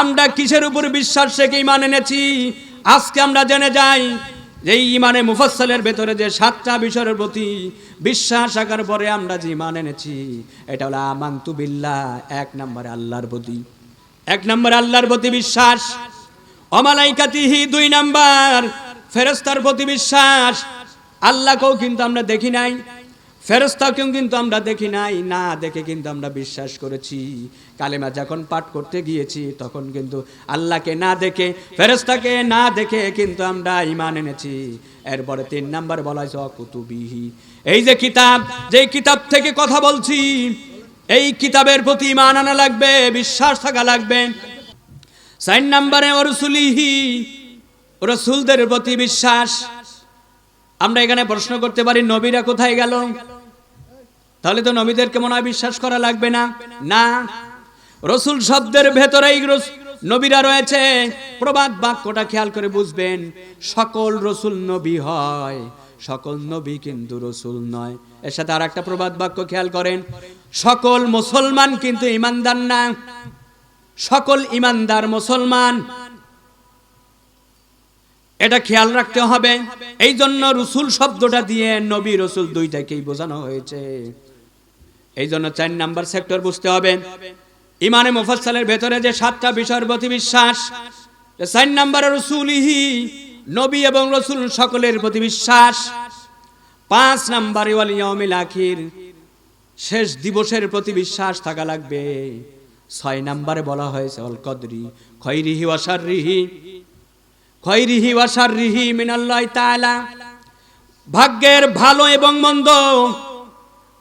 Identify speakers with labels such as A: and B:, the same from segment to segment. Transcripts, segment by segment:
A: আমরা কিসের উপর বিশ্বাস রেখে ইমান এনেছি? আজকে আমরা জেনে যাই যে ইমানে মুফাসসালের ভেতরে যে সাতটা বিষয়ের প্রতি বিশ্বাস রাখার পরে আমরা যে ইমান এনেছি, এটা হলো আমান্তু বিল্লাহ, এক নম্বরে আল্লাহর প্রতি। এক নম্বরে আল্লাহর প্রতি বিশ্বাস, অমালাইকাতিহি দুই নাম্বার ফেরেস্তার প্রতি বিশ্বাস। আল্লাহকেও কিন্তু আমরা দেখি নাই। ফেরস্তাকেও কিন্তু আমরা দেখি নাই, না দেখে কিন্তু আমরা বিশ্বাস করেছি। কালেমা যখন পাঠ করতে গিয়েছি, তখন কিন্তু আল্লাহকে না দেখে ফেরস্তাকে না দেখে কিন্তু আমরা ইমান এনেছি। এরপরে তিন নাম্বার বলা হয়েছে, অকুতুবিহি। এই যে কিতাব যে কিতাব থেকে কথা বলছি, এই কিতাবের প্রতি ইমান আনা লাগবে, বিশ্বাস থাকা লাগবে। চার নাম্বারে রসুলিহি রসুলদের প্রতি বিশ্বাস। আমরা এখানে প্রশ্ন করতে পারি, নবীরা কোথায় গেল? তাহলে তো নবীদেরকে মনে হয় বিশ্বাস করা লাগবে না। না। রসুল শব্দের ভেতরেই নবীরা রয়েছে। প্রবাদ বাক্যটা খেয়াল করে বুঝবেন। সকল রসুল নবী হয়। সকল নবী কিন্তু রসুল নয়। এর সাথে আর একটা প্রবাদ বাক্য খেয়াল করেন। সকল মুসলমান কিন্তু ইমানদার না। সকল ইমানদার মুসলমান। এটা খেয়াল রাখতে হবে। এই জন্য রসুল শব্দটা দিয়ে নবী রসুল দুইটাকেই বোঝানো হয়েছে। এই জন্য চার নাম্বার সেক্টর বুঝতে হবে। ইমানে মুফাসসালের ভেতরে যে সাতটা বিষয়ের প্রতি বিশ্বাস চার নাম্বারে রসুলিহি, নবী এবং রসুল সকলের প্রতি বিশ্বাস, পাঁচ নাম্বারে ওয়াল ইয়াউমিল আখির, শেষ দিবসের প্রতি বিশ্বাস থাকা লাগবে। ছয় নাম্বারে বলা হয়েছে, অল কদরি, খৈরিহি ওয়াশাররিহি খৈরিহি ওয়াশাররিহি মিনাল্লাহি তাআলা, ভাগ্যের ভালো এবং মন্দ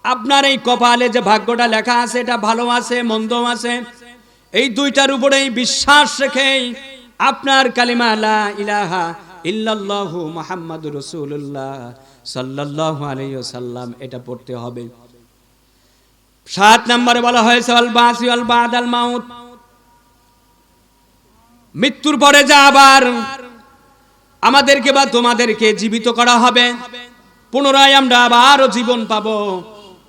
A: আপনার এই কপালে যে ভাগ্যটা লেখা আছে, এটা ভালো আছে মন্দ আছে, এই দুইটার উপরেই বিশ্বাস রেখেই আপনার কালিমা লা ইলাহা ইল্লাল্লাহু মুহাম্মাদুর রাসূলুল্লাহ সাল্লাল্লাহু আলাইহি ওয়াসাল্লাম, এটা পড়তে হবে। সাত নম্বরে বলা হয়েছে আল বাসি মাউত। মৃত্যুর পরে যা আবার আমাদেরকে বা তোমাদেরকে জীবিত করা হবে। পুনরায় আমরা আবারও জীবন পাবো।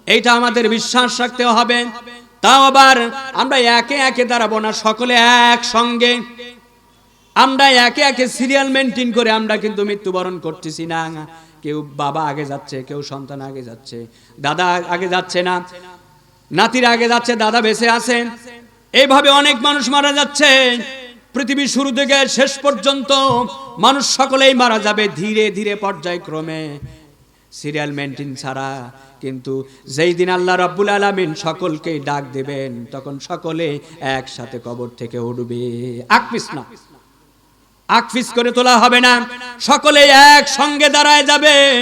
A: এইটা আমাদের বিশ্বাস রাখতে হবে। তাও আবার আমরা একে একে দাঁড়াবো না, সকলে একসঙ্গে। আমরা একে একে সিরিয়াল মেনটেন করে আমরা কিন্তু মৃত্যুবরণ করতেছি না। কেউ বাবা আগে যাচ্ছে, কেউ সন্তান আগে যাচ্ছে, দাদা আগে যাচ্ছে না, নাতির আগে যাচ্ছে, দাদা বেঁচে আছেন এইভাবে অনেক মানুষ মারা যাচ্ছে। পৃথিবীর শুরু থেকে শেষ পর্যন্ত মানুষ সকলেই মারা যাবে ধীরে ধীরে পর্যায়ক্রমে। সিরিয়াল মেনটেন ছাড়া, কিন্তু যেই দিন আল্লাহ রব্বুল আলমিন সকলকে ডাক দেবেন, তখন সকলে একসাথে কবর থেকে উঠবে আকপিস না। আকফিস করে তোলা হবে না। সকলে এক সঙ্গে দাঁড়ায় যাবেন।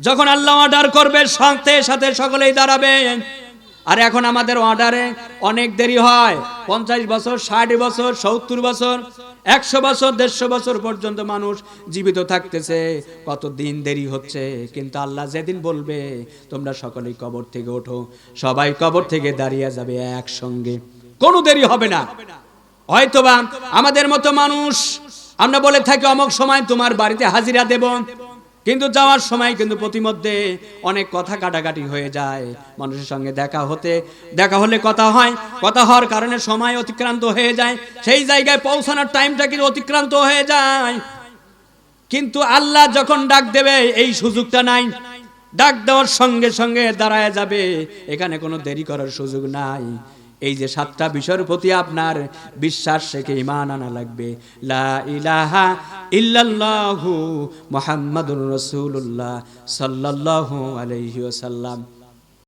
A: যখন আল্লাহ অর্ডার করবে, সাথে সাথে সকলেই দাঁড়াবেন। আর এখন আমাদের অর্ডারে অনেক দেরি হয়। পঞ্চাশ বছর, ষাট বছর, সত্তর বছর, একশো বছর, দেড়শো বছর পর্যন্ত মানুষ জীবিত থাকতেছে। কত দিন দেরি হচ্ছে? কিন্তু আল্লাহ যেদিন বলবে, তোমরা সকলেই কবর থেকে ওঠো। সবাই কবর থেকে দাঁড়িয়ে যাবে একসঙ্গে। কোনো দেরি হবে না। হয়তোবা আমাদের মতো মানুষ, আমরা বলে থাকি অমক সময় তোমার বাড়িতে হাজিরা দেব। কিন্তু যাওয়ার সময় কিন্তু প্রতিমধ্যে অনেক কথা কাটাকাটি হয়ে যায়। মানুষের সঙ্গে দেখা হতে, দেখা হলে কথা হয়, কথা হওয়ার কারণে সময় অতিক্রান্ত হয়ে যায়। সেই জায়গায় পৌঁছানোর টাইমটা কিন্তু অতিক্রান্ত হয়ে যায়। কিন্তু আল্লাহ যখন ডাক দেবে, এই সুযোগটা নাই। ডাক দেওয়ার সঙ্গে সঙ্গে দাঁড়ায় যাবে। এখানে কোনো দেরি করার সুযোগ নাই। এই যে সাতটা বিষয়ের প্রতি আপনার বিশ্বাস রেখে ইমান আনা লাগবে? লা ইলাহা ইল্লাল্লাহু মুহাম্মাদুর রাসূলুল্লাহ সাল্লাল্লাহু আলাইহি ওয়াসাল্লাম।